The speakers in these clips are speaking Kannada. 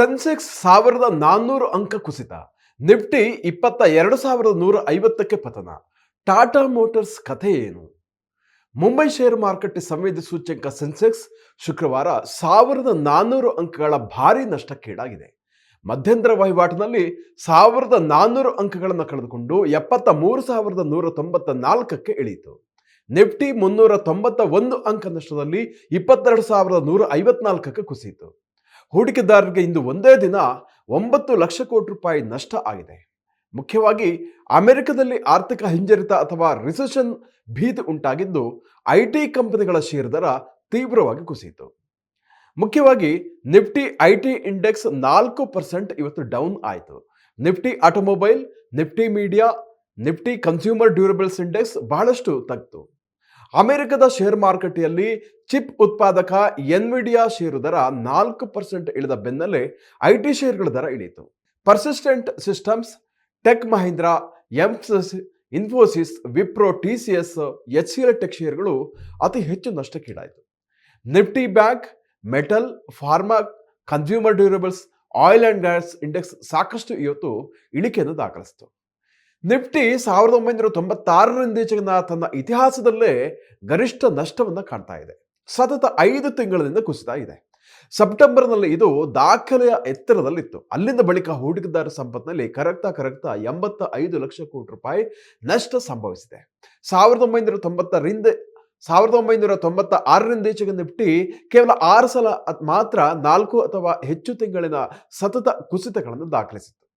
ಸೆನ್ಸೆಕ್ಸ್ ಸಾವಿರದ ನಾನ್ನೂರು ಅಂಕ ಕುಸಿತ. ನಿಫ್ಟಿ ಇಪ್ಪತ್ತ ಎರಡು ಸಾವಿರದ ನೂರ ಐವತ್ತಕ್ಕೆ ಪತನ. ಟಾಟಾ ಮೋಟರ್ಸ್ ಕಥೆ ಏನು? ಮುಂಬೈ ಷೇರು ಮಾರುಕಟ್ಟೆ ಸಂವೇದಿ ಸೂಚ್ಯಂಕ ಸೆನ್ಸೆಕ್ಸ್ ಶುಕ್ರವಾರ ಸಾವಿರದ ನಾನ್ನೂರು ಅಂಕಗಳ ಭಾರಿ ನಷ್ಟಕ್ಕೀಡಾಗಿದೆ. ಮಧ್ಯಂತರ ವಹಿವಾಟಿನಲ್ಲಿ ಸಾವಿರದ ನಾನ್ನೂರು ಅಂಕಗಳನ್ನು ಕಳೆದುಕೊಂಡು ಎಪ್ಪತ್ತ ಮೂರು ಸಾವಿರದ ನೂರ ತೊಂಬತ್ತ ನಾಲ್ಕಕ್ಕೆ ಇಳಿಯಿತು. ನಿಫ್ಟಿ ಮುನ್ನೂರ ತೊಂಬತ್ತ ಒಂದು ಅಂಕ ನಷ್ಟದಲ್ಲಿ ಇಪ್ಪತ್ತೆರಡು ಸಾವಿರದ ನೂರ ಐವತ್ನಾಲ್ಕಕ್ಕೆ ಕುಸಿಯಿತು. ಹೂಡಿಕೆದಾರರಿಗೆ ಇಂದು ಒಂದೇ ದಿನ ಒಂಬತ್ತು ಲಕ್ಷ ಕೋಟಿ ರೂಪಾಯಿ ನಷ್ಟ ಆಗಿದೆ. ಮುಖ್ಯವಾಗಿ ಅಮೆರಿಕದಲ್ಲಿ ಆರ್ಥಿಕ ಹಿಂಜರಿತ ಅಥವಾ ರಿಸೆಷನ್ ಭೀತಿ ಉಂಟಾಗಿದ್ದು ಐ ಕಂಪನಿಗಳ ಷೇರು ದರ ತೀವ್ರವಾಗಿ ಕುಸಿಯಿತು. ಮುಖ್ಯವಾಗಿ ನಿಫ್ಟಿ ಐ ಟಿ ಇಂಡೆಕ್ಸ್ ನಾಲ್ಕು ಪರ್ಸೆಂಟ್ ಇವತ್ತು ಡೌನ್ ಆಯಿತು. Nifty automobile Nifty media Nifty consumer durables index ಬಹಳಷ್ಟು ತಗ್ತು. ಅಮೆರಿಕದ ಶೇರ್ ಮಾರುಕಟ್ಟೆಯಲ್ಲಿ ಚಿಪ್ ಉತ್ಪಾದಕ ಎನ್ವಿಡಿಯಾ ಷೇರು ದರ ನಾಲ್ಕು ಪರ್ಸೆಂಟ್ ಇಳಿದ ಬೆನ್ನಲ್ಲೇ ಐ ಟಿ ಷೇರುಗಳ ದರ ಇಳಿಯಿತು. Persistent Systems Tech Mahindra Mphasis Infosys Wipro T C S H C L Tech ಶೇರ್ಗಳು ಅತಿ ಹೆಚ್ಚು ನಷ್ಟಕ್ಕೀಡಾಯಿತು. Nifty bank metal pharma consumer durables oil and gas index ಸಾಕಷ್ಟು ಇವತ್ತು ಇಳಿಕೆಯನ್ನು ದಾಖಲಿಸಿತು. ನಿಫ್ಟಿ ಸಾವಿರದ ಒಂಬೈನೂರ ತೊಂಬತ್ತಾರರಿಂದೀಚೆಗಿನ ತನ್ನ ಇತಿಹಾಸದಲ್ಲೇ ಗರಿಷ್ಠ ನಷ್ಟವನ್ನು ಕಾಣ್ತಾ ಇದೆ. ಸತತ ಐದು ತಿಂಗಳಿಂದ ಕುಸಿತ ಇದೆ. ಸೆಪ್ಟೆಂಬರ್ನಲ್ಲಿ ಇದು ದಾಖಲೆಯ ಎತ್ತರದಲ್ಲಿತ್ತು. ಅಲ್ಲಿಂದ ಬಳಿಕ ಹೂಡಿಕೆದಾರ ಸಂಪತ್ನಲ್ಲಿ ಕರಗ್ತಾ ಕರಗ್ತಾ ಎಂಬತ್ತ ಐದು ಲಕ್ಷ ಕೋಟಿ ರೂಪಾಯಿ ನಷ್ಟ ಸಂಭವಿಸಿದೆ. ಸಾವಿರದ ಒಂಬೈನೂರ ತೊಂಬತ್ತರಿಂದ, ಸಾವಿರದ ಒಂಬೈನೂರ ತೊಂಬತ್ತ ಆರರಿಂದ ನಿಫ್ಟಿ ಕೇವಲ ಆರು ಸಲ ಮಾತ್ರ ನಾಲ್ಕು ಅಥವಾ ಹೆಚ್ಚು ತಿಂಗಳಿನ ಸತತ ಕುಸಿತಗಳನ್ನು ದಾಖಲಿಸಿತ್ತು.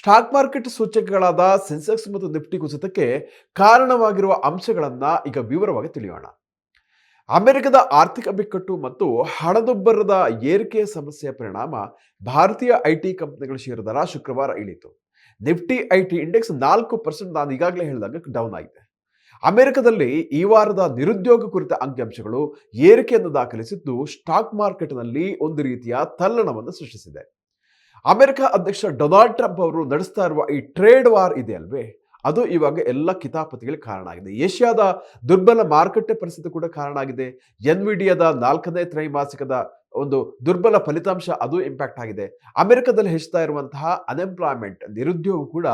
ಸ್ಟಾಕ್ ಮಾರ್ಕೆಟ್ ಸೂಚಕಗಳಾದ ಸೆನ್ಸೆಕ್ಸ್ ಮತ್ತು ನಿಫ್ಟಿ ಕುಸಿತಕ್ಕೆ ಕಾರಣವಾಗಿರುವ ಅಂಶಗಳನ್ನ ಈಗ ವಿವರವಾಗಿ ತಿಳಿಯೋಣ. ಅಮೆರಿಕದ ಆರ್ಥಿಕ ಬಿಕ್ಕಟ್ಟು ಮತ್ತು ಹಣದುಬ್ಬರದ ಏರಿಕೆಯ ಸಮಸ್ಯೆಯ ಪರಿಣಾಮ ಭಾರತೀಯ ಐಟಿ ಕಂಪನಿಗಳ ಷೇರು ದರ ಶುಕ್ರವಾರ ಇಳಿತು ನಿಫ್ಟಿ ಐಟಿ ಇಂಡೆಕ್ಸ್ ನಾಲ್ಕು ಪರ್ಸೆಂಟ್ ನಾನು ಈಗಾಗಲೇ ಹೇಳಿದಾಗ ಡೌನ್ ಆಗಿದೆ. ಅಮೆರಿಕದಲ್ಲಿ ಈ ವಾರದ ನಿರುದ್ಯೋಗ ಕುರಿತ ಅಂಕಿಅಂಶಗಳು ಏರಿಕೆಯನ್ನು ದಾಖಲಿಸಿದ್ದು ಸ್ಟಾಕ್ ಮಾರ್ಕೆಟ್ನಲ್ಲಿ ಒಂದು ರೀತಿಯ ತಲ್ಲಣವನ್ನು ಸೃಷ್ಟಿಸಿದೆ. ಅಮೆರಿಕ ಅಧ್ಯಕ್ಷ ಡೊನಾಲ್ಡ್ ಟ್ರಂಪ್ ಅವರು ನಡೆಸ್ತಾ ಇರುವ ಈ ಟ್ರೇಡ್ ವಾರ್ ಇದೆ ಅಲ್ವೇ? ಅದು ಇವಾಗ ಎಲ್ಲ ಕಿತಾಪತಿಗಳಿಗೆ ಕಾರಣ ಆಗಿದೆ. ಏಷ್ಯಾದ ದುರ್ಬಲ ಮಾರುಕಟ್ಟೆ ಪರಿಸ್ಥಿತಿ ಕೂಡ ಕಾರಣ ಆಗಿದೆ. ಎನ್ವಿಡಿಯಾದ ನಾಲ್ಕನೇ ತ್ರೈಮಾಸಿಕದ ಒಂದು ದುರ್ಬಲ ಫಲಿತಾಂಶ ಅದು ಇಂಪ್ಯಾಕ್ಟ್ ಆಗಿದೆ. ಅಮೆರಿಕದಲ್ಲಿ ಹೆಚ್ಚುತ್ತಾ ಇರುವಂತಹ ಅನ್ಎಂಪ್ಲಾಯ್ಮೆಂಟ್ ನಿರುದ್ಯೋಗ ಕೂಡ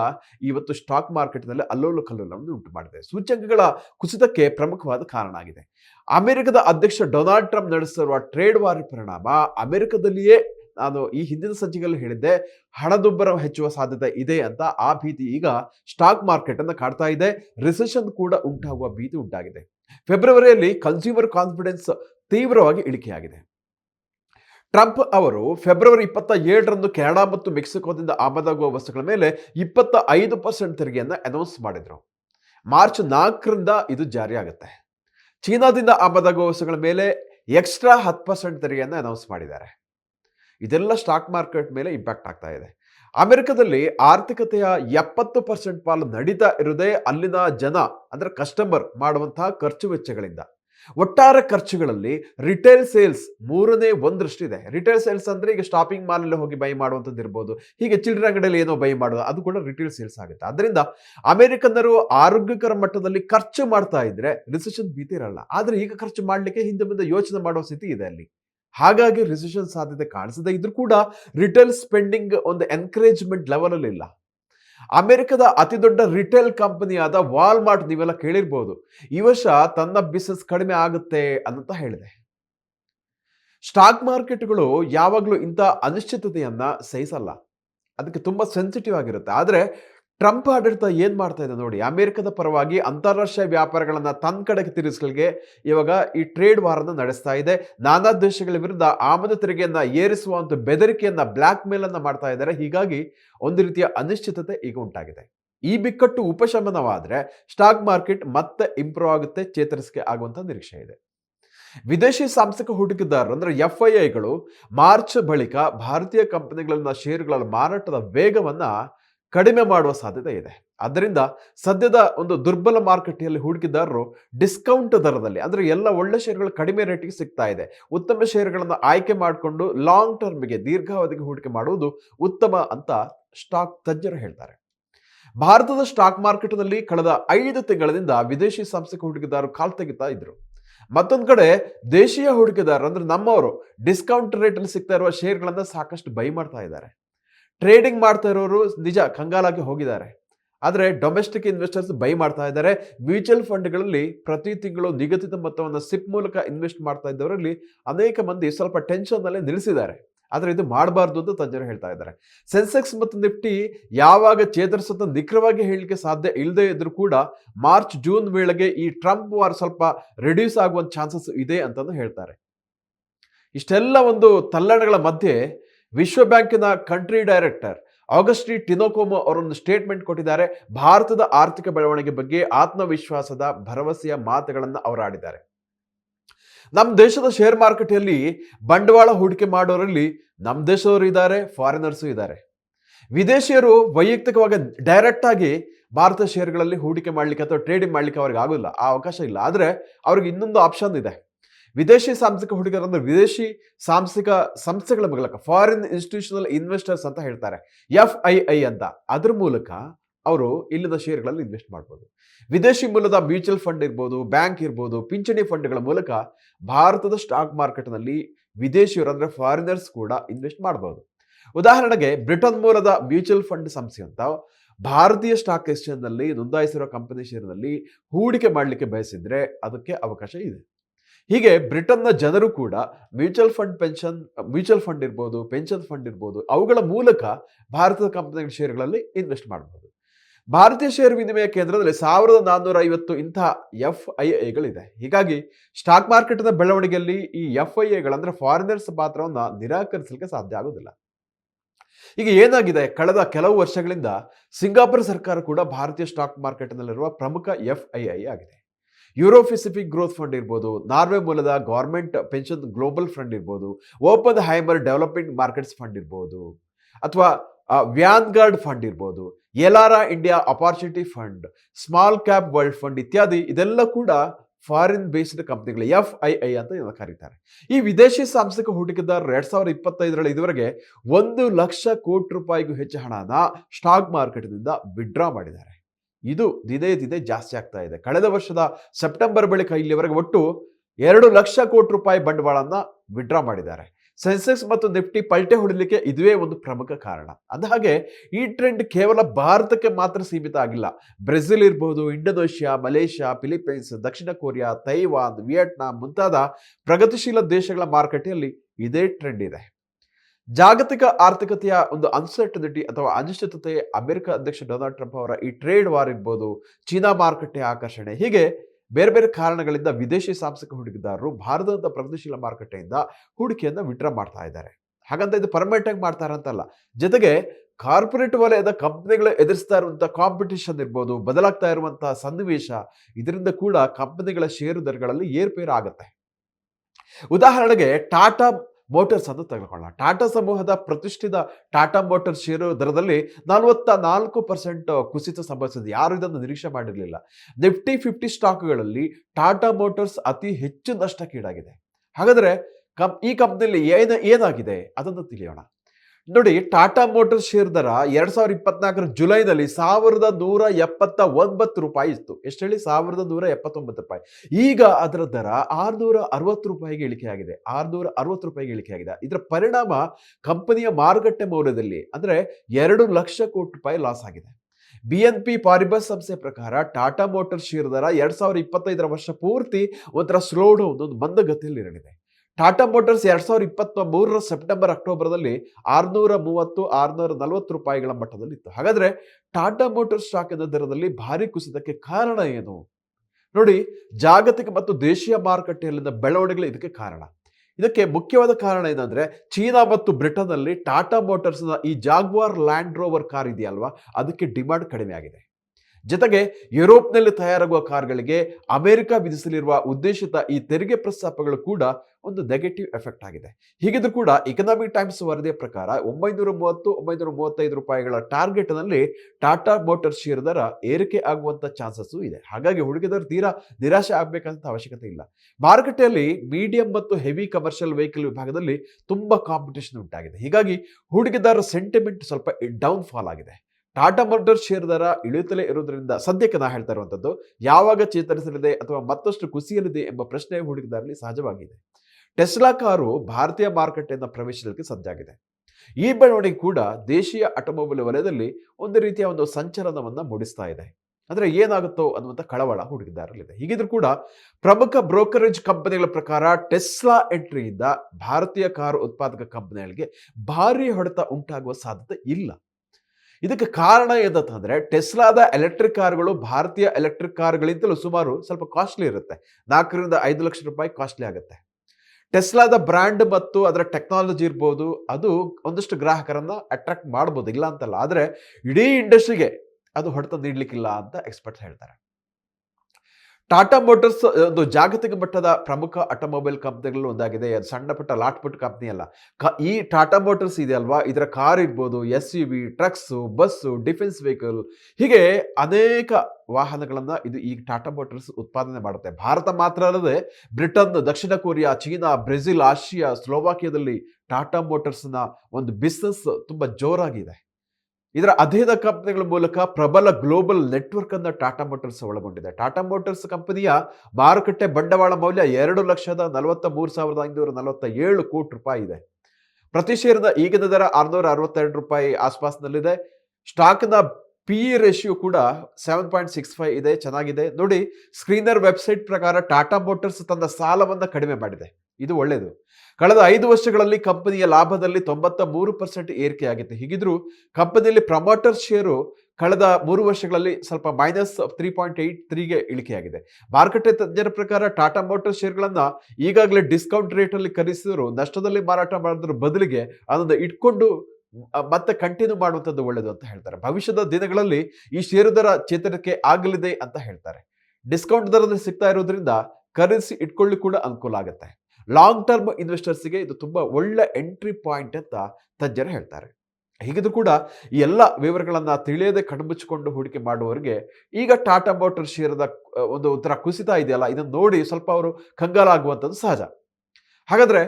ಇವತ್ತು ಸ್ಟಾಕ್ ಮಾರ್ಕೆಟ್ನಲ್ಲಿ ಅಲ್ಲೋಲು ಕಲ್ಲೋಲವನ್ನು ಉಂಟು ಮಾಡಿದೆ ಸೂಚ್ಯಂಕಗಳ ಕುಸಿತಕ್ಕೆ ಪ್ರಮುಖವಾದ ಕಾರಣ ಆಗಿದೆ. ಅಮೆರಿಕದ ಅಧ್ಯಕ್ಷ ಡೊನಾಲ್ಡ್ ಟ್ರಂಪ್ ನಡೆಸಿರುವ ಟ್ರೇಡ್ ವಾರ್ ಪರಿಣಾಮ ಅಮೆರಿಕದಲ್ಲಿಯೇ ನಾನು ಈ ಹಿಂದಿನ ಸಂಚಿಕೆಯಲ್ಲಿ ಹೇಳಿದ್ದೆ, ಹಣದುಬ್ಬರ ಹೆಚ್ಚುವ ಸಾಧ್ಯತೆ ಇದೆ ಅಂತ. ಆ ಭೀತಿ ಈಗ ಸ್ಟಾಕ್ ಮಾರ್ಕೆಟ್ ಅನ್ನು ಕಾಡ್ತಾ ಇದೆ. ರಿಸೆಷನ್ ಕೂಡ ಉಂಟಾಗುವ ಭೀತಿ ಉಂಟಾಗಿದೆ. ಫೆಬ್ರವರಿಯಲ್ಲಿ ಕನ್ಸ್ಯೂಮರ್ ಕಾನ್ಫಿಡೆನ್ಸ್ ತೀವ್ರವಾಗಿ ಇಳಿಕೆಯಾಗಿದೆ. ಟ್ರಂಪ್ ಅವರು ಫೆಬ್ರವರಿ ಇಪ್ಪತ್ತ ಏಳರಂದು ಕೆನಡಾ ಮತ್ತು ಮೆಕ್ಸಿಕೋದಿಂದ ಆಮದಾಗುವ ವಸ್ತುಗಳ ಮೇಲೆ ಇಪ್ಪತ್ತ ಐದು ಪರ್ಸೆಂಟ್ ತೆರಿಗೆಯನ್ನು ಅನೌನ್ಸ್ ಮಾಡಿದರು. ಮಾರ್ಚ್ ನಾಲ್ಕರಿಂದ ಇದು ಜಾರಿಯಾಗುತ್ತೆ. ಚೀನಾದಿಂದ ಆಮದಾಗುವ ವಸ್ತುಗಳ ಮೇಲೆ ಎಕ್ಸ್ಟ್ರಾ ಹತ್ತು ಪರ್ಸೆಂಟ್ ತೆರಿಗೆಯನ್ನು ಅನೌನ್ಸ್ ಮಾಡಿದ್ದಾರೆ. ಇದೆಲ್ಲ ಸ್ಟಾಕ್ ಮಾರ್ಕೆಟ್ ಮೇಲೆ ಇಂಪ್ಯಾಕ್ಟ್ ಆಗ್ತಾ ಇದೆ. ಅಮೆರಿಕದಲ್ಲಿ ಆರ್ಥಿಕತೆಯ ಎಪ್ಪತ್ತು ಪರ್ಸೆಂಟ್ ಪಾಲು ನಡೀತಾ ಇರುವುದೇ ಅಲ್ಲಿನ ಜನ, ಅಂದ್ರೆ ಕಸ್ಟಮರ್ ಮಾಡುವಂತಹ ಖರ್ಚು ವೆಚ್ಚಗಳಿಂದ. ಒಟ್ಟಾರೆ ಖರ್ಚುಗಳಲ್ಲಿ ರಿಟೇಲ್ ಸೇಲ್ಸ್ ಮೂರನೇ ಒಂದರಷ್ಟಿದೆ. ರಿಟೇಲ್ ಸೇಲ್ಸ್ ಅಂದ್ರೆ ಈಗ ಶಾಪಿಂಗ್ ಮಾಲಲ್ಲಿ ಹೋಗಿ ಬೈ ಮಾಡುವಂಥದ್ದು ಇರ್ಬೋದು. ಹೀಗೆ ಚಿಲ್ಡ್ರ ಅಂಗಡಿಯಲ್ಲಿ ಏನೋ ಬೈ ಮಾಡೋದು ಅದು ಕೂಡ ರಿಟೇಲ್ ಸೇಲ್ಸ್ ಆಗುತ್ತೆ. ಅದರಿಂದ ಅಮೆರಿಕನ್ನರು ಆರೋಗ್ಯಕರ ಮಟ್ಟದಲ್ಲಿ ಖರ್ಚು ಮಾಡ್ತಾ ಇದ್ರೆ ರಿಸೆಷನ್ ಭೀತಿ ಇರಲ್ಲ ಆದ್ರೆ ಈಗ ಖರ್ಚು ಮಾಡಲಿಕ್ಕೆ ಹಿಂದೆ ಮುಂದೆ ಯೋಚನೆ ಮಾಡುವ ಸ್ಥಿತಿ ಇದೆ ಅಲ್ಲಿ. ಹಾಗಾಗಿ ರಿಸೆಷನ್ ಸಾಧ್ಯತೆ ಕಾಣಿಸದೆ ಇದ್ರೂ ಕೂಡ ರಿಟೇಲ್ ಸ್ಪೆಂಡಿಂಗ್ ಒಂದು ಎನ್ಕರೇಜ್ಮೆಂಟ್ ಲೆವೆಲ್ ಇಲ್ಲ. ಅಮೆರಿಕದ ಅತಿ ದೊಡ್ಡ ರಿಟೇಲ್ ಕಂಪನಿಯಾದ ವಾಲ್ಮಾರ್ಟ್ ನೀವೆಲ್ಲ ಕೇಳಿರ್ಬೋದು. ಈ ವರ್ಷ ತನ್ನ ಬಿಸ್ನೆಸ್ ಕಡಿಮೆ ಆಗುತ್ತೆ ಅಂತ ಹೇಳಿದೆ. ಸ್ಟಾಕ್ ಮಾರ್ಕೆಟ್ಗಳು ಯಾವಾಗಲೂ ಇಂಥ ಅನಿಶ್ಚಿತತೆಯನ್ನ ಸಹಿಸಲ್ಲ. ಅದಕ್ಕೆ ತುಂಬಾ ಸೆನ್ಸಿಟಿವ್ ಆಗಿರುತ್ತೆ. ಆದರೆ ಟ್ರಂಪ್ ಆಡಳಿತ ಏನು ಮಾಡ್ತಾ ಇದೆ ನೋಡಿ, ಅಮೆರಿಕದ ಪರವಾಗಿ ಅಂತಾರಾಷ್ಟ್ರೀಯ ವ್ಯಾಪಾರಗಳನ್ನು ತನ್ನ ಕಡೆಗೆ ತಿರುಗಿಸ್ಲಿಕ್ಕೆ ಇವಾಗ ಈ ಟ್ರೇಡ್ ವಾರನ್ನು ನಡೆಸ್ತಾ ಇದೆ. ನಾನಾ ದೇಶಗಳ ವಿರುದ್ಧ ಆಮದು ತೆರಿಗೆಯನ್ನ ಏರಿಸುವಂತ ಬೆದರಿಕೆಯನ್ನ ಬ್ಲ್ಯಾಕ್ ಮೇಲ್ ಅನ್ನ ಮಾಡ್ತಾ ಇದ್ದಾರೆ. ಹೀಗಾಗಿ ಒಂದು ರೀತಿಯ ಅನಿಶ್ಚಿತತೆ ಈಗ ಉಂಟಾಗಿದೆ. ಈ ಬಿಕ್ಕಟ್ಟು ಉಪಶಮನವಾದರೆ ಸ್ಟಾಕ್ ಮಾರ್ಕೆಟ್ ಮತ್ತೆ ಇಂಪ್ರೂವ್ ಆಗುತ್ತೆ, ಚೇತರಿಸಿಕೆ ಆಗುವಂತ ನಿರೀಕ್ಷೆ ಇದೆ. ವಿದೇಶಿ ಸಾಂಸ್ಥಿಕ ಹೂಡಿಕೆದಾರರು ಅಂದ್ರೆ ಎಫ್ ಐ ಐಗಳು ಮಾರ್ಚ್ ಬಳಿಕ ಭಾರತೀಯ ಕಂಪನಿಗಳನ್ನ ಷೇರುಗಳ ಮಾರಾಟದ ವೇಗವನ್ನ ಕಡಿಮೆ ಮಾಡುವ ಸಾಧ್ಯತೆ ಇದೆ. ಆದ್ದರಿಂದ ಸದ್ಯದ ಒಂದು ದುರ್ಬಲ ಮಾರುಕಟ್ಟೆಯಲ್ಲಿ ಹೂಡಿಕೆದಾರರು ಡಿಸ್ಕೌಂಟ್ ದರದಲ್ಲಿ, ಅಂದರೆ ಎಲ್ಲ ಒಳ್ಳೆ ಷೇರುಗಳು ಕಡಿಮೆ ರೇಟಿಗೆ ಸಿಗ್ತಾ ಇದೆ, ಉತ್ತಮ ಷೇರುಗಳನ್ನು ಆಯ್ಕೆ ಮಾಡಿಕೊಂಡು ಲಾಂಗ್ ಟರ್ಮ್ಗೆ ದೀರ್ಘಾವಧಿಗೆ ಹೂಡಿಕೆ ಮಾಡುವುದು ಉತ್ತಮ ಅಂತ ಸ್ಟಾಕ್ ತಜ್ಞರು ಹೇಳ್ತಾರೆ. ಭಾರತದ ಸ್ಟಾಕ್ ಮಾರ್ಕೆಟ್ನಲ್ಲಿ ಕಳೆದ ಐದು ತಿಂಗಳಿಂದ ವಿದೇಶಿ ಸಾಂಸ್ಥಿಕ ಹೂಡಿಕೆದಾರರು ಕಾಲ್ ತೆಗಿತಾ ಇದ್ರು. ಮತ್ತೊಂದು ಕಡೆ ದೇಶೀಯ ಹೂಡಿಕೆದಾರರು, ಅಂದ್ರೆ ನಮ್ಮವರು ಡಿಸ್ಕೌಂಟ್ ರೇಟಲ್ಲಿ ಸಿಗ್ತಾ ಇರುವ ಶೇರ್ಗಳನ್ನ ಸಾಕಷ್ಟು ಬೈ ಮಾಡ್ತಾ ಇದ್ದಾರೆ. ಟ್ರೇಡಿಂಗ್ ಮಾಡ್ತಾ ಇರೋರು ನಿಜ ಕಂಗಾಲಾಗಿ ಹೋಗಿದ್ದಾರೆ. ಆದರೆ ಡೊಮೆಸ್ಟಿಕ್ ಇನ್ವೆಸ್ಟರ್ಸ್ ಬೈ ಮಾಡ್ತಾ ಇದ್ದಾರೆ. ಮ್ಯೂಚುವಲ್ ಫಂಡ್ಗಳಲ್ಲಿ ಪ್ರತಿ ತಿಂಗಳು ನಿಗದಿತ ಮೊತ್ತವನ್ನು ಸಿಪ್ ಮೂಲಕ ಇನ್ವೆಸ್ಟ್ ಮಾಡ್ತಾ ಇದ್ದವರಲ್ಲಿ ಅನೇಕ ಮಂದಿ ಸ್ವಲ್ಪ ಟೆನ್ಷನ್ನಲ್ಲೇ ನಿಲ್ಲಿಸಿದ್ದಾರೆ. ಆದರೆ ಇದು ಮಾಡಬಾರ್ದು ಅಂತ ತಜ್ಞರು ಹೇಳ್ತಾ ಇದ್ದಾರೆ. ಸೆನ್ಸೆಕ್ಸ್ ಮತ್ತು ನಿಫ್ಟಿ ಯಾವಾಗ ಚೇತರಿಸುತ್ತ ನಿಖರವಾಗಿ ಹೇಳಲಿಕ್ಕೆ ಸಾಧ್ಯ ಇಲ್ಲದೆ ಇದ್ರೂ ಕೂಡ ಮಾರ್ಚ್, ಜೂನ್ ವೇಳೆಗೆ ಈ ಟ್ರಂಪ್ ವಾರ್ ಸ್ವಲ್ಪ ರಿಡ್ಯೂಸ್ ಆಗುವಂಥ ಚಾನ್ಸಸ್ ಇದೆ ಅಂತಂದು ಹೇಳ್ತಾರೆ. ಇಷ್ಟೆಲ್ಲ ಒಂದು ತಲ್ಲಣಗಳ ಮಧ್ಯೆ ವಿಶ್ವ ಬ್ಯಾಂಕಿನ ಕಂಟ್ರಿ ಡೈರೆಕ್ಟರ್ ಆಗಸ್ಟಿ ಟಿನೋಕೋಮೋ ಅವರೊಂದು ಸ್ಟೇಟ್ಮೆಂಟ್ ಕೊಟ್ಟಿದ್ದಾರೆ. ಭಾರತದ ಆರ್ಥಿಕ ಬೆಳವಣಿಗೆ ಬಗ್ಗೆ ಆತ್ಮವಿಶ್ವಾಸದ ಭರವಸೆಯ ಮಾತುಗಳನ್ನು ಅವರಾಡಿದ್ದಾರೆ ನಮ್ಮ ದೇಶದ ಶೇರ್ ಮಾರುಕಟ್ಟೆಯಲ್ಲಿ ಬಂಡವಾಳ ಹೂಡಿಕೆ ಮಾಡೋರಲ್ಲಿ ನಮ್ಮ ದೇಶದವರು ಇದ್ದಾರೆ ಫಾರಿನರ್ಸು ಇದ್ದಾರೆ. ವಿದೇಶಿಯರು ವೈಯಕ್ತಿಕವಾಗಿ ಡೈರೆಕ್ಟ್ ಆಗಿ ಭಾರತ ಶೇರ್ಗಳಲ್ಲಿ ಹೂಡಿಕೆ ಮಾಡ್ಲಿಕ್ಕೆ ಅಥವಾ ಟ್ರೇಡಿಂಗ್ ಮಾಡ್ಲಿಕ್ಕೆ ಅವ್ರಿಗೆ ಆಗೋಲ್ಲ, ಆ ಅವಕಾಶ ಇಲ್ಲ. ಆದರೆ ಅವ್ರಿಗೆ ಇನ್ನೊಂದು ಆಪ್ಷನ್ ಇದೆ. ವಿದೇಶಿ ಸಾಂಸ್ಥಿಕ ಹೂಡಿಕೆರು ಅಂದ್ರೆ ವಿದೇಶಿ ಸಾಂಸ್ಥಿಕ ಸಂಸ್ಥೆಗಳ ಮೂಲಕ ಫಾರಿನ್ ಇನ್ಸ್ಟಿಟ್ಯೂಷನಲ್ ಇನ್ವೆಸ್ಟರ್ಸ್ ಅಂತ ಹೇಳ್ತಾರೆ ಎಫ್ ಐ ಐ ಅಂತ. ಅದ್ರ ಮೂಲಕ ಅವರು ಇಲ್ಲದ ಶೇರ್ಗಳಲ್ಲಿ ಇನ್ವೆಸ್ಟ್ ಮಾಡ್ಬೋದು. ವಿದೇಶಿ ಮೂಲದ ಮ್ಯೂಚುವಲ್ ಫಂಡ್ ಇರ್ಬೋದು ಬ್ಯಾಂಕ್ ಇರ್ಬೋದು, ಪಿಂಚಣಿ ಫಂಡ್ಗಳ ಮೂಲಕ ಭಾರತದ ಸ್ಟಾಕ್ ಮಾರ್ಕೆಟ್ನಲ್ಲಿ ವಿದೇಶಿಯರು ಅಂದ್ರೆ ಫಾರಿನರ್ಸ್ ಕೂಡ ಇನ್ವೆಸ್ಟ್ ಮಾಡಬಹುದು ಉದಾಹರಣೆಗೆ, ಬ್ರಿಟನ್ ಮೂಲದ ಮ್ಯೂಚುವಲ್ ಫಂಡ್ ಸಂಸ್ಥೆ ಅಂತ, ಭಾರತೀಯ ಸ್ಟಾಕ್ ಎಕ್ಸ್ಚೇಂಜ್ನಲ್ಲಿ ನೋಂದಾಯಿಸಿರುವ ಕಂಪನಿ ಶೇರ್ನಲ್ಲಿ ಹೂಡಿಕೆ ಮಾಡಲಿಕ್ಕೆ ಬಯಸಿದ್ರೆ ಅದಕ್ಕೆ ಅವಕಾಶ ಇದೆ. ಹೀಗೆ ಬ್ರಿಟನ್ನ ಜನರು ಕೂಡ mutual fund pension, mutual fund ಇರ್ಬೋದು, ಪೆನ್ಷನ್ ಫಂಡ್ ಇರ್ಬೋದು, ಅವುಗಳ ಮೂಲಕ ಭಾರತದ ಕಂಪನಿಗಳ ಶೇರ್ಗಳಲ್ಲಿ ಇನ್ವೆಸ್ಟ್ ಮಾಡಬಹುದು ಭಾರತೀಯ ಷೇರು ವಿನಿಮಯ ಕೇಂದ್ರದಲ್ಲಿ ಸಾವಿರದ ನಾನ್ನೂರ ಐವತ್ತು ಇಂತಹ ಎಫ್ ಐ ಐಗಳಿದೆ ಹೀಗಾಗಿ ಸ್ಟಾಕ್ ಮಾರ್ಕೆಟ್ನ ಬೆಳವಣಿಗೆಯಲ್ಲಿ ಈ ಎಫ್ ಐ ಐಗಳಂದ್ರೆ ಫಾರಿನರ್ಸ್ ಪಾತ್ರವನ್ನು ನಿರಾಕರಿಸಲಿಕ್ಕೆ ಸಾಧ್ಯ ಆಗುವುದಿಲ್ಲ. ಈಗ ಏನಾಗಿದೆ? ಕಳೆದ ಕೆಲವು ವರ್ಷಗಳಿಂದ ಸಿಂಗಾಪುರ ಸರ್ಕಾರ ಕೂಡ ಭಾರತೀಯ ಸ್ಟಾಕ್ ಮಾರ್ಕೆಟ್ನಲ್ಲಿರುವ ಪ್ರಮುಖ ಎಫ್ ಐ ಐ ಆಗಿದೆ. ಯುರೋ ಪೆಸಿಫಿಕ್ ಗ್ರೋತ್ ಫಂಡ್ ಇರ್ಬೋದು ನಾರ್ವೆ ಮೂಲದ ಗೌರ್ಮೆಂಟ್ ಪೆನ್ಷನ್ ಗ್ಲೋಬಲ್ ಫಂಡ್ ಇರ್ಬೋದು Oppenheimer development markets fund ಇರ್ಬೋದು, ಅಥವಾ ವ್ಯಾನ್ಗಾರ್ಡ್ ಫಂಡ್ ಇರ್ಬೋದು Elara India opportunity fund small cap world fund ಇತ್ಯಾದಿ, ಇದೆಲ್ಲ ಕೂಡ ಫಾರಿನ್ ಬೇಸ್ಡ್ ಕಂಪ್ನಿಗಳು ಎಫ್ ಐ ಐ ಅಂತ ಇದನ್ನು ಕರೀತಾರೆ. ಈ ವಿದೇಶಿ ಸಾಂಸ್ಥಿಕ ಹೂಡಿಕೆದಾರರು ಎರಡ್ ಸಾವಿರದ ಇಪ್ಪತ್ತೈದರಲ್ಲಿ ಇದುವರೆಗೆ ಒಂದು ಲಕ್ಷ ಕೋಟಿ ರೂಪಾಯಿಗೂ ಹೆಚ್ಚು ಹಣನ ಸ್ಟಾಕ್ ಮಾರ್ಕೆಟ್ನಿಂದ ವಿಡ್ರಾ ಮಾಡಿದ್ದಾರೆ. ಇದು ದಿನೇ ದಿನೇ ಜಾಸ್ತಿ ಆಗ್ತಾ ಇದೆ. ಕಳೆದ ವರ್ಷದ ಸೆಪ್ಟೆಂಬರ್ ಬಳಿಕ ಇಲ್ಲಿವರೆಗೆ ಒಟ್ಟು ಎರಡು ಲಕ್ಷ ಕೋಟಿ ರೂಪಾಯಿ ಬಂಡವಾಳನ್ನ ವಿಡ್ರಾ ಮಾಡಿದ್ದಾರೆ. ಸೆನ್ಸೆಕ್ಸ್ ಮತ್ತು ನಿಫ್ಟಿ ಪಲ್ಟೆ ಹೊಡಿಲಿಕ್ಕೆ ಇದುವೇ ಒಂದು ಪ್ರಮುಖ ಕಾರಣ. ಅಂದಹಾಗೆ ಈ ಟ್ರೆಂಡ್ ಕೇವಲ ಭಾರತಕ್ಕೆ ಮಾತ್ರ ಸೀಮಿತ ಆಗಿಲ್ಲ. ಬ್ರೆಜಿಲ್ ಇರಬಹುದು ಇಂಡೋನೇಷ್ಯಾ, ಮಲೇಷ್ಯಾ ಫಿಲಿಪೈನ್ಸ್ ದಕ್ಷಿಣ ಕೊರಿಯಾ, ತೈವಾನ್, ವಿಯೆಟ್ನಾಂ ಮುಂತಾದ ಪ್ರಗತಿಶೀಲ ದೇಶಗಳ ಮಾರುಕಟ್ಟೆಯಲ್ಲಿ ಇದೇ ಟ್ರೆಂಡ್ ಇದೆ. ಜಾಗತಿಕ ಆರ್ಥಿಕತೆಯ ಒಂದು ಅನ್ಸರ್ಟನಿಟಿ ಅಥವಾ ಅನಿಶ್ಚಿತತೆ ಅಮೆರಿಕ ಅಧ್ಯಕ್ಷ ಡೊನಾಲ್ಡ್ ಟ್ರಂಪ್ ಅವರ ಈ ಟ್ರೇಡ್ ವಾರ್ ಇರ್ಬೋದು, ಚೀನಾ ಮಾರುಕಟ್ಟೆ ಆಕರ್ಷಣೆ, ಹೀಗೆ ಬೇರೆ ಬೇರೆ ಕಾರಣಗಳಿಂದ ವಿದೇಶಿ ಸಾಂಸ್ಥಿಕ ಹೂಡಿಕೆದಾರರು ಭಾರತದ ಪ್ರಗತಿಶೀಲ ಮಾರುಕಟ್ಟೆಯಿಂದ ಹೂಡಿಕೆಯನ್ನು ವಿಡ್ರಾ ಮಾಡ್ತಾ ಇದ್ದಾರೆ. ಹಾಗಂತ ಇದು ಪರ್ಮನೆಂಟ್ ಆಗಿ ಮಾಡ್ತಾರೆ ಅಂತಲ್ಲ ಜೊತೆಗೆ ಕಾರ್ಪೊರೇಟ್ ವಲಯದ ಕಂಪನಿಗಳು ಎದುರಿಸ್ತಾ ಇರುವಂಥ ಕಾಂಪಿಟಿಷನ್ ಇರ್ಬೋದು, ಬದಲಾಗ್ತಾ ಇರುವಂತಹ ಸನ್ನಿವೇಶ, ಇದರಿಂದ ಕೂಡ ಕಂಪನಿಗಳ ಷೇರು ದರಗಳಲ್ಲಿ ಏರ್ಪೇರು ಆಗುತ್ತೆ. ಉದಾಹರಣೆಗೆ ಟಾಟಾ ಮೋಟರ್ಸ್ ಅನ್ನು ತೆಗೆದುಕೊಳ್ಳೋಣ. ಟಾಟಾ ಸಮೂಹದ ಪ್ರತಿಷ್ಠಿತ ಟಾಟಾ ಮೋಟರ್ಸ್ ಷೇರು ದರದಲ್ಲಿ ನಲವತ್ತ ನಾಲ್ಕು ಪರ್ಸೆಂಟ್ ಕುಸಿತ ಸಂಭವಿಸಿದೆ ಯಾರು ಇದನ್ನು ನಿರೀಕ್ಷೆ ಮಾಡಿರಲಿಲ್ಲ. ನಿಫ್ಟಿ ಫಿಫ್ಟಿ ಸ್ಟಾಕ್ಗಳಲ್ಲಿ ಟಾಟಾ ಮೋಟರ್ಸ್ ಅತಿ ಹೆಚ್ಚು ನಷ್ಟಕ್ಕೀಡಾಗಿದೆ. ಹಾಗಾದರೆ ಕಂಪ್ ಈ ಕಂಪ್ನಿಯಲ್ಲಿ ಏನ ಏನಾಗಿದೆ? ಅದನ್ನು ತಿಳಿಯೋಣ. ನೋಡಿ, ಟಾಟಾ ಮೋಟರ್ಸ್ ಶೇರ್ ದರ ಎರಡ್ ಸಾವಿರದ ಇಪ್ಪತ್ನಾಲ್ಕರ ಜುಲೈನಲ್ಲಿ ಸಾವಿರದ ನೂರ ಎಪ್ಪತ್ತ ಒಂಬತ್ತು ರೂಪಾಯಿ ಇತ್ತು. ಎಷ್ಟು ಹೇಳಿ? ಸಾವಿರದ ನೂರ ಎಪ್ಪತ್ತೊಂಬತ್ತು ರೂಪಾಯಿ. ಈಗ ಅದರ ದರ ಆರ್ನೂರ ಅರವತ್ತು ರೂಪಾಯಿಗೆ ಇಳಿಕೆಯಾಗಿದೆ ಆರ್ನೂರ ಅರವತ್ತು ರೂಪಾಯಿಗೆ ಇಳಿಕೆಯಾಗಿದೆ ಇದರ ಪರಿಣಾಮ ಕಂಪನಿಯ ಮಾರುಕಟ್ಟೆ ಮೌಲ್ಯದಲ್ಲಿ ಅಂದ್ರೆ ಎರಡು ಲಕ್ಷ ಕೋಟಿ ರೂಪಾಯಿ ಲಾಸ್ ಆಗಿದೆ. ಬಿ ಎನ್ ಪಿ ಪಾರಿಬಸ್ ಸಂಸ್ಥೆ ಪ್ರಕಾರ ಟಾಟಾ ಮೋಟರ್ ಶೇರ್ ದರ ಎರಡ್ ಸಾವಿರದ ಇಪ್ಪತ್ತೈದರ ವರ್ಷ ಪೂರ್ತಿ ಒಂಥರ ಸ್ಲೋ ಡೌನ್ ಒಂದು ಮಂದಗತಿಯಲ್ಲಿ ಇರಲಿದೆ. ಟಾಟಾ ಮೋಟರ್ಸ್ ಎರಡ್ ಸಾವಿರದ ಇಪ್ಪತ್ತ ಮೂರರ ಸೆಪ್ಟೆಂಬರ್ ಅಕ್ಟೋಬರ್ದಲ್ಲಿ ಆರ್ನೂರ ಮೂವತ್ತು ಆರ್ನೂರ ನಲವತ್ತು ರೂಪಾಯಿಗಳ ಮಟ್ಟದಲ್ಲಿ ಇತ್ತು ಹಾಗಾದ್ರೆ ಟಾಟಾ ಮೋಟರ್ಸ್ ಸ್ಟಾಕಿನ ದರದಲ್ಲಿ ಭಾರಿ ಕುಸಿತಕ್ಕೆ ಕಾರಣ ಏನು? ನೋಡಿ, ಜಾಗತಿಕ ಮತ್ತು ದೇಶೀಯ ಮಾರುಕಟ್ಟೆಯಲ್ಲಿನ ಬೆಳವಣಿಗೆಗಳು ಇದಕ್ಕೆ ಕಾರಣ. ಇದಕ್ಕೆ ಮುಖ್ಯವಾದ ಕಾರಣ ಏನಂದ್ರೆ, ಚೀನಾ ಮತ್ತು ಬ್ರಿಟನ್ ಅಲ್ಲಿ ಟಾಟಾ ಮೋಟರ್ಸ್ನ ಈ ಜಾಗ್ವಾರ್ ಲ್ಯಾಂಡ್ ರೋವರ್ ಕಾರ್ ಇದೆಯಲ್ವಾ? ಅದಕ್ಕೆ ಡಿಮಾಂಡ್ ಕಡಿಮೆ ಆಗಿದೆ. ಜೊತೆಗೆ ಯುರೋಪ್ನಲ್ಲಿ ತಯಾರಾಗುವ ಕಾರ್ಗಳಿಗೆ ಅಮೆರಿಕ ವಿಧಿಸಲಿರುವ ಉದ್ದೇಶಿತ ಈ ತೆರಿಗೆ ಪ್ರಸ್ತಾಪಗಳು ಕೂಡ ಒಂದು ನೆಗೆಟಿವ್ ಎಫೆಕ್ಟ್ ಆಗಿದೆ. ಹೀಗಿದ್ರು ಕೂಡ ಇಕನಾಮಿಕ್ ಟೈಮ್ಸ್ ವರದಿಯ ಪ್ರಕಾರ ಒಂಬೈನೂರ ಮೂವತ್ತು ಒಂಬೈನೂರ ಮೂವತ್ತೈದು ರೂಪಾಯಿಗಳ ಟಾರ್ಗೆಟ್ನಲ್ಲಿ ಟಾಟಾ ಮೋಟರ್ ಶೇರ್ ದರ ಏರಿಕೆ ಆಗುವಂಥ ಚಾನ್ಸಸ್ ಇದೆ. ಹಾಗಾಗಿ ಹೂಡಿಕೆದಾರರು ತೀರಾ ನಿರಾಶೆ ಆಗಬೇಕಂತ ಅವಶ್ಯಕತೆ ಇಲ್ಲ. ಮಾರುಕಟ್ಟೆಯಲ್ಲಿ ಮೀಡಿಯಂ ಮತ್ತು ಹೆವಿ ಕಮರ್ಷಿಯಲ್ ವೆಹಿಕಲ್ ವಿಭಾಗದಲ್ಲಿ ತುಂಬಾ ಕಾಂಪಿಟೇಷನ್ ಉಂಟಾಗಿದೆ. ಹೀಗಾಗಿ ಹೂಡಿಕೆದಾರರ ಸೆಂಟಿಮೆಂಟ್ ಸ್ವಲ್ಪ ಡೌನ್ ಫಾಲ್ ಆಗಿದೆ. ಟಾಟಾ ಮೋಟರ್ ಶೇರ್ ದರ ಇಳಿಯುತ್ತಲೇ ಇರುವುದರಿಂದ ಸದ್ಯಕ್ಕೆ ನಾ ಹೇಳ್ತಾ ಇರುವಂಥದ್ದು, ಯಾವಾಗ ಚೇತರಿಸಲಿದೆ ಅಥವಾ ಮತ್ತಷ್ಟು ಕುಸಿಯಲಿದೆ ಎಂಬ ಪ್ರಶ್ನೆ ಹೂಡಿಕೆದಾರರಲ್ಲಿ ಸಹಜವಾಗಿದೆ. ಟೆಸ್ಲಾ ಕಾರು ಭಾರತೀಯ ಮಾರುಕಟ್ಟೆಯನ್ನು ಪ್ರವೇಶಿಸಲಿಕ್ಕೆ ಸಜ್ಜಾಗಿದೆ ಈ ಬೆಳವಣಿಗೆ ಕೂಡ ದೇಶೀಯ ಆಟೋಮೊಬೈಲ್ ವಲಯದಲ್ಲಿ ಒಂದು ರೀತಿಯ ಒಂದು ಸಂಚಲನವನ್ನು ಮೂಡಿಸ್ತಾ ಇದೆ. ಅಂದರೆ ಏನಾಗುತ್ತೋ ಅನ್ನುವಂಥ ಕಳವಳ ಹೂಡಿಕೆದಾರರಲ್ಲಿದೆ. ಹೀಗಿದ್ರೂ ಕೂಡ ಪ್ರಮುಖ ಬ್ರೋಕರೇಜ್ ಕಂಪನಿಗಳ ಪ್ರಕಾರ ಟೆಸ್ಲಾ ಎಂಟ್ರಿಯಿಂದ ಭಾರತೀಯ ಕಾರು ಉತ್ಪಾದಕ ಕಂಪನಿಗಳಿಗೆ ಭಾರಿ ಹೊಡೆತ ಉಂಟಾಗುವ ಸಾಧ್ಯತೆ ಇಲ್ಲ. ಇದಕ್ಕೆ ಕಾರಣ ಏನಂತಂದರೆ ಟೆಸ್ಲಾದ ಎಲೆಕ್ಟ್ರಿಕ್ ಕಾರ್ಗಳು ಭಾರತೀಯ ಎಲೆಕ್ಟ್ರಿಕ್ ಕಾರ್ಗಳಿಂತಲೂ ಸುಮಾರು ಸ್ವಲ್ಪ ಕಾಸ್ಟ್ಲಿ ಇರುತ್ತೆ. ನಾಲ್ಕರಿಂದ ಐದು ಲಕ್ಷ ರೂಪಾಯಿ ಕಾಸ್ಟ್ಲಿ ಆಗುತ್ತೆ. ಟೆಸ್ಲಾದ ಬ್ರ್ಯಾಂಡ್ ಮತ್ತು ಅದರ ಟೆಕ್ನಾಲಜಿ ಇರ್ಬೋದು, ಅದು ಒಂದಷ್ಟು ಗ್ರಾಹಕರನ್ನ ಅಟ್ರಾಕ್ಟ್ ಮಾಡ್ಬೋದು, ಇಲ್ಲ ಅಂತಲ್ಲ. ಆದರೆ ಇಡೀ ಇಂಡಸ್ಟ್ರಿಗೆ ಅದು ಹೊಡೆತ ನೀಡಲಿಕ್ಕಿಲ್ಲ ಅಂತ ಎಕ್ಸ್ಪರ್ಟ್ಸ್ ಹೇಳ್ತಾರೆ. ಟಾಟಾ ಮೋಟರ್ಸ್, ಒಂದು ಜಾಗತಿಕ ಮಟ್ಟದ ಪ್ರಮುಖ ಆಟೋಮೊಬೈಲ್ ಕಂಪ್ನಿಗಳಲ್ಲಿ ಒಂದಾಗಿದೆ. ಅದು ಸಣ್ಣ ಪುಟ್ಟ ಲಾಟ್ ಪುಟ್ ಕಂಪ್ನಿ ಅಲ್ಲ. ಈ ಟಾಟಾ ಮೋಟರ್ಸ್ ಇದೆ ಅಲ್ವಾ? ಇದರ ಕಾರ್ ಇರ್ಬೋದು, S U V, trucks, bus, defence vehicle. ಹೀಗೆ ಅನೇಕ ವಾಹನಗಳನ್ನು ಇದು ಈ ಟಾಟಾ ಮೋಟರ್ಸ್ ಉತ್ಪಾದನೆ ಮಾಡುತ್ತೆ. ಭಾರತ ಮಾತ್ರ ಅಲ್ಲದೆ, ಬ್ರಿಟನ್, ದಕ್ಷಿಣ ಕೊರಿಯಾ, ಚೀನಾ, ಬ್ರೆಜಿಲ್ ಆಶಿಯಾ ಸ್ಲೋವಾಕಿಯಾದಲ್ಲಿ ಟಾಟಾ ಮೋಟರ್ಸ್ನ ಒಂದು ಬಿಸ್ನೆಸ್ ತುಂಬ ಜೋರಾಗಿದೆ. ಇದರ ಅಧೀನ ಕಂಪನಿಗಳ ಮೂಲಕ ಪ್ರಬಲ ಗ್ಲೋಬಲ್ ನೆಟ್ವರ್ಕ್ ಅನ್ನು ಟಾಟಾ ಮೋಟರ್ಸ್ ಒಳಗೊಂಡಿದೆ. ಟಾಟಾ ಮೋಟರ್ಸ್ ಕಂಪನಿಯ ಮಾರುಕಟ್ಟೆ ಬಂಡವಾಳ ಮೌಲ್ಯ ಎರಡು ಲಕ್ಷದ ನಲವತ್ತ ಮೂರು ಸಾವಿರದ ಐನೂರ ನಲವತ್ತ ಏಳು ಕೋಟಿ ರೂಪಾಯಿ ಇದೆ. ಪ್ರತಿ ಶೇರ್ನ ಈಗಿನ ದರ ಆರುನೂರ ಅರವತ್ತೆರಡು ರೂಪಾಯಿ ಆಸ್ಪಾಸ್ನಲ್ಲಿದೆ. ಸ್ಟಾಕ್ನ ಪಿ ಇ ರೇಷಿಯೋ ಕೂಡ ಸೆವೆನ್ ಪಾಯಿಂಟ್ ಸಿಕ್ಸ್ ಫೈವ್ ಇದೆ, ಚೆನ್ನಾಗಿದೆ. ನೋಡಿ ಸ್ಕ್ರೀನರ್ ವೆಬ್ಸೈಟ್ ಪ್ರಕಾರ ಟಾಟಾ ಮೋಟರ್ಸ್ ತನ್ನ ಸಾಲವನ್ನು ಕಡಿಮೆ ಮಾಡಿದೆ. ಇದು ಒಳ್ಳೆಯದು ಕಳೆದ ಐದು ವರ್ಷಗಳಲ್ಲಿ ಕಂಪನಿಯ ಲಾಭದಲ್ಲಿ ತೊಂಬತ್ತ ಮೂರು ಪರ್ಸೆಂಟ್ ಏರಿಕೆಯಾಗಿದೆ ಹೀಗಿದ್ರು ಕಂಪನಿಯಲ್ಲಿ ಪ್ರಮೋಟರ್ ಶೇರು ಕಳೆದ ಮೂರು ವರ್ಷಗಳಲ್ಲಿ ಸ್ವಲ್ಪ ಮೈನಸ್ ತ್ರೀ ಪಾಯಿಂಟ್ ಏಯ್ಟ್ ತ್ರೀಗೆ ಇಳಿಕೆಯಾಗಿದೆ. ಮಾರುಕಟ್ಟೆ ತಜ್ಞರ ಪ್ರಕಾರ ಟಾಟಾ ಮೋಟರ್ ಶೇರ್ಗಳನ್ನ ಈಗಾಗಲೇ ಡಿಸ್ಕೌಂಟ್ ರೇಟಲ್ಲಿ ಖರೀದಿಸಿದ್ರು ನಷ್ಟದಲ್ಲಿ ಮಾರಾಟ ಮಾಡಿದ್ರ ಬದಲಿಗೆ ಅದನ್ನು ಇಟ್ಕೊಂಡು ಮತ್ತೆ ಕಂಟಿನ್ಯೂ ಮಾಡುವಂಥದ್ದು ಒಳ್ಳೆಯದು ಅಂತ ಹೇಳ್ತಾರೆ. ಭವಿಷ್ಯದ ದಿನಗಳಲ್ಲಿ ಈ ಷೇರು ದರ ಚೇತರಿಕೆ ಆಗಲಿದೆ ಅಂತ ಹೇಳ್ತಾರೆ. ಡಿಸ್ಕೌಂಟ್ ದರದಲ್ಲಿ ಸಿಗ್ತಾ ಇರೋದ್ರಿಂದ ಕರೆನ್ಸಿ ಇಟ್ಕೊಳ್ಳಿ ಕೂಡ ಅನುಕೂಲ ಆಗುತ್ತೆ. ಲಾಂಗ್ ಟರ್ಮ್ ಇನ್ವೆಸ್ಟರ್ಸ್ಗೆ ಇದು ತುಂಬ ಒಳ್ಳೆ ಎಂಟ್ರಿ ಪಾಯಿಂಟ್ ಅಂತ ತಜ್ಞರು ಹೇಳ್ತಾರೆ. ಹೀಗಿದ್ರು ಕೂಡ ಈ ಎಲ್ಲ ವಿವರಗಳನ್ನು ತಿಳಿಯದೆ ಕಣ್ಮುಚ್ಚಿಕೊಂಡು ಹೂಡಿಕೆ ಮಾಡುವವರಿಗೆ ಈಗ ಟಾಟಾ ಮೋಟರ್ ಶೇರದ ಒಂದು ಒಂಥರ ಕುಸಿತ ಇದೆಯಲ್ಲ, ಇದನ್ನು ನೋಡಿ ಸ್ವಲ್ಪ ಅವರು ಕಂಗಾಲಾಗುವಂಥದ್ದು ಸಹಜ. ಹಾಗಾದ್ರೆ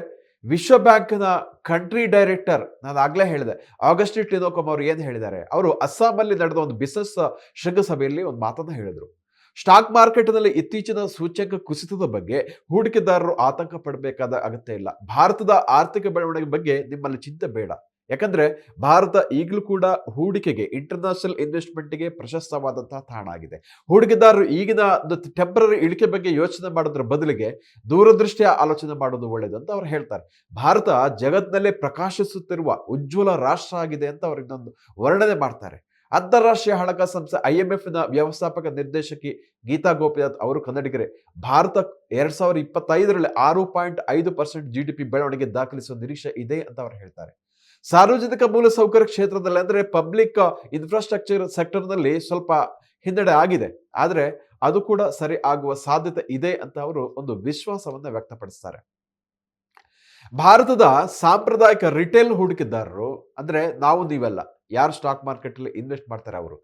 ವಿಶ್ವ ಬ್ಯಾಂಕ್ನ ಕಂಟ್ರಿ ಡೈರೆಕ್ಟರ್ ನಾನು ಆಗ್ಲೇ ಹೇಳಿದೆ ಆಗಸ್ಟ್ ಟಿನೋಕಮ್ ಅವರು ಏನು ಹೇಳಿದ್ದಾರೆ? ಅವರು ಅಸ್ಸಾಮಲ್ಲಿ ನಡೆದ ಒಂದು ಬಿಸ್ನೆಸ್ ಶೃಂಗಸಭೆಯಲ್ಲಿ ಒಂದು ಮಾತನ್ನ ಹೇಳಿದರು. ಸ್ಟಾಕ್ ಮಾರ್ಕೆಟ್ನಲ್ಲಿ ಇತ್ತೀಚಿನ ಸೂಚ್ಯಂಕ ಕುಸಿತದ ಬಗ್ಗೆ ಹೂಡಿಕೆದಾರರು ಆತಂಕ ಪಡಬೇಕಾದ ಅಗತ್ಯ ಇಲ್ಲ. ಭಾರತದ ಆರ್ಥಿಕ ಬೆಳವಣಿಗೆ ಬಗ್ಗೆ ನಿಮ್ಮಲ್ಲಿ ಚಿಂತೆ ಬೇಡ. ಯಾಕಂದ್ರೆ ಭಾರತ ಈಗಲೂ ಕೂಡ ಹೂಡಿಕೆಗೆ ಇಂಟರ್ನ್ಯಾಷನಲ್ ಇನ್ವೆಸ್ಟ್ಮೆಂಟ್ಗೆ ಪ್ರಶಸ್ತವಾದಂತಹ ತಾಣ ಆಗಿದೆ ಹೂಡಿಕೆದಾರರು ಈಗಿನ ಟೆಂಪರರಿ ಇಳಿಕೆ ಬಗ್ಗೆ ಯೋಚನೆ ಮಾಡೋದ್ರ ಬದಲಿಗೆ ದೂರದೃಷ್ಟಿಯ ಆಲೋಚನೆ ಮಾಡೋದು ಒಳ್ಳೇದು ಅಂತ ಅವ್ರು ಹೇಳ್ತಾರೆ. ಭಾರತ ಜಗತ್ತಿನಲ್ಲೇ ಪ್ರಕಾಶಿಸುತ್ತಿರುವ ಉಜ್ವಲ ರಾಷ್ಟ್ರ ಆಗಿದೆ ಅಂತ ಅವ್ರು ಇನ್ನೊಂದು ವರ್ಣನೆ ಮಾಡ್ತಾರೆ. ಅಂತಾರಾಷ್ಟ್ರೀಯ ಹಣಕಾಸು ಸಂಸ್ಥೆ ಐ ಎಂ ಎಫ್ನ ವ್ಯವಸ್ಥಾಪಕ ನಿರ್ದೇಶಕಿ ಗೀತಾ ಗೋಪಿನಾಥ್ ಅವರು ಕನ್ನಡಿಗರೇ, ಭಾರತ ಎರಡ್ ಸಾವಿರದ ಇಪ್ಪತ್ತೈದರಲ್ಲಿ ಆರು ಪಾಯಿಂಟ್ ಐದು ಪರ್ಸೆಂಟ್ ಜಿ ಪಿ ಬೆಳವಣಿಗೆ ದಾಖಲಿಸುವ ನಿರೀಕ್ಷೆ ಇದೆ ಅಂತ ಅವರು ಹೇಳ್ತಾರೆ. ಸಾರ್ವಜನಿಕ ಮೂಲಸೌಕರ್ಯ ಕ್ಷೇತ್ರದಲ್ಲಿ ಅಂದರೆ ಪಬ್ಲಿಕ್ ಇನ್ಫ್ರಾಸ್ಟ್ರಕ್ಚರ್ ಸೆಕ್ಟರ್ನಲ್ಲಿ ಸ್ವಲ್ಪ ಹಿನ್ನಡೆ ಆಗಿದೆ. ಆದರೆ ಅದು ಕೂಡ ಸರಿ ಆಗುವ ಸಾಧ್ಯತೆ ಇದೆ ಅಂತ ಅವರು ಒಂದು ವಿಶ್ವಾಸವನ್ನು ವ್ಯಕ್ತಪಡಿಸ್ತಾರೆ. ಭಾರತದ ಸಾಂಪ್ರದಾಯಿಕ ರಿಟೇಲ್ ಹೂಡಿಕೆದಾರರು ಅಂದ್ರೆ ನಾವು ನೀವೆಲ್ಲ, ಯಾರು ಸ್ಟಾಕ್ ಮಾರ್ಕೆಟ್ ಅಲ್ಲಿ ಇನ್ವೆಸ್ಟ್ ಮಾಡ್ತಾರೆ ಅವರು?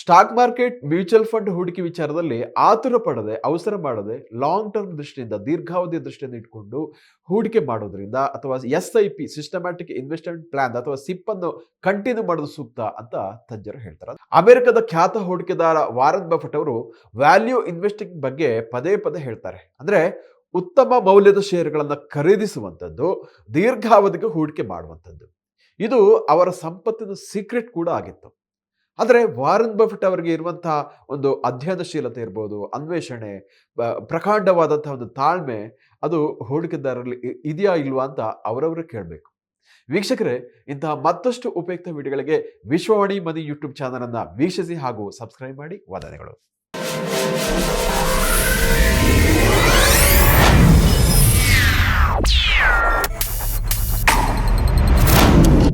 ಸ್ಟಾಕ್ ಮಾರ್ಕೆಟ್ ಮ್ಯೂಚುವಲ್ ಫಂಡ್ ಹೂಡಿಕೆ ವಿಚಾರದಲ್ಲಿ ಆತುರ ಪಡದೆ, ಅವಸರ ಮಾಡದೆ ಲಾಂಗ್ ಟರ್ಮ್ ದೃಷ್ಟಿಯಿಂದ, ದೀರ್ಘಾವಧಿಯ ದೃಷ್ಟಿಯಿಂದ ಇಟ್ಕೊಂಡು ಹೂಡಿಕೆ ಮಾಡೋದ್ರಿಂದ ಅಥವಾ S I P systematic investment plan ಅಥವಾ ಸಿಪ್ ಅನ್ನು ಕಂಟಿನ್ಯೂ ಮಾಡೋದು ಸೂಕ್ತ ಅಂತ ತಜ್ಞರು ಹೇಳ್ತಾರೆ. ಅಮೆರಿಕದ ಖ್ಯಾತ ಹೂಡಿಕೆದಾರ ವಾರನ್ ಬಫೆಟ್ ಅವರು ವ್ಯಾಲ್ಯೂ ಇನ್ವೆಸ್ಟಿಂಗ್ ಬಗ್ಗೆ ಪದೇ ಪದೇ ಹೇಳ್ತಾರೆ. ಅಂದ್ರೆ ಉತ್ತಮ ಮೌಲ್ಯದ ಷೇರುಗಳನ್ನು ಖರೀದಿಸುವಂಥದ್ದು, ದೀರ್ಘಾವಧಿಗೆ ಹೂಡಿಕೆ ಮಾಡುವಂಥದ್ದು. ಇದು ಅವರ ಸಂಪತ್ತಿನ ಸೀಕ್ರೆಟ್ ಕೂಡ ಆಗಿತ್ತು. ಆದರೆ ವಾರನ್ ಬಫೆಟ್ ಅವರಿಗೆ ಇರುವಂತಹ ಒಂದು ಅಧ್ಯಯನಶೀಲತೆ ಇರ್ಬೋದು, ಅನ್ವೇಷಣೆ ಪ್ರಕಾಂಡವಾದಂತಹ ಒಂದು ತಾಳ್ಮೆ, ಅದು ಹೂಡಿಕೆದಾರರಲ್ಲಿ ಇದೆಯಾ ಇಲ್ವಾ ಅಂತ ಅವರವರು ಕೇಳಬೇಕು. ವೀಕ್ಷಕರೇ, ಇಂತಹ ಮತ್ತಷ್ಟು ಉಪಯುಕ್ತ ವಿಡಿಯೋಗಳಿಗೆ ವಿಶ್ವವಾಣಿ ಮನಿ ಯೂಟ್ಯೂಬ್ ಚಾನಲ್ ಅನ್ನ ವೀಕ್ಷಿಸಿ ಹಾಗೂ ಸಬ್ಸ್ಕ್ರೈಬ್ ಮಾಡಿ. ವಂದನೆಗಳು.